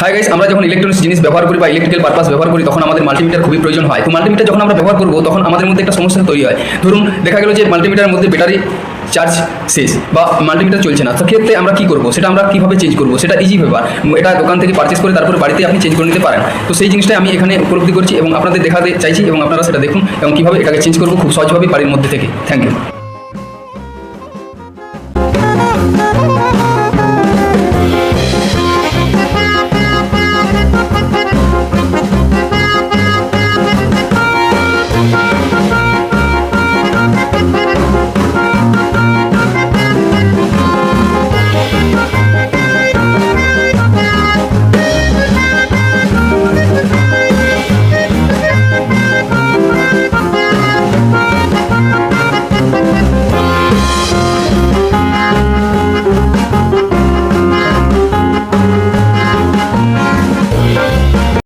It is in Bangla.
হাই গাইস আমরা যখন ইলেকট্রনিক্স জিনিস ব্যবহার করি বা ইলেকট্রিক্যাল পারপাস ব্যবহার করি, তখন আমাদের মাল্টিমিটার খুবই প্রয়োজন হয়। তো মাল্টিমিটার যখন আমরা ব্যবহার করব, তখন আমাদের মধ্যে একটা সমস্যা তৈরি হয়। ধরুন, দেখা গেল যে মাল্টিমিটারের মধ্যে ব্যাটারি চার্জ শেষ বা মাল্টিমিটার চলছে না সেক্ষেত্রে আমরা কি করব? সেটা আমরা কীভাবে চেঞ্জ করব? সেটা ইজি ব্যাপার। এটা দোকান থেকে পারচেস করে তারপর বাড়িতে আপনি চেঞ্জ করে নিতে পারেন। তো সেই জিনিসটাই আমি এখানে উপলব্ধি করছি এবং আপনাদের দেখাতে চাইছি এবং আপনারা সেটা দেখুন এবং কীভাবে এটাকে চেঞ্জ করব খুব সহজভাবে বাড়ির মধ্যে থেকে। Thank you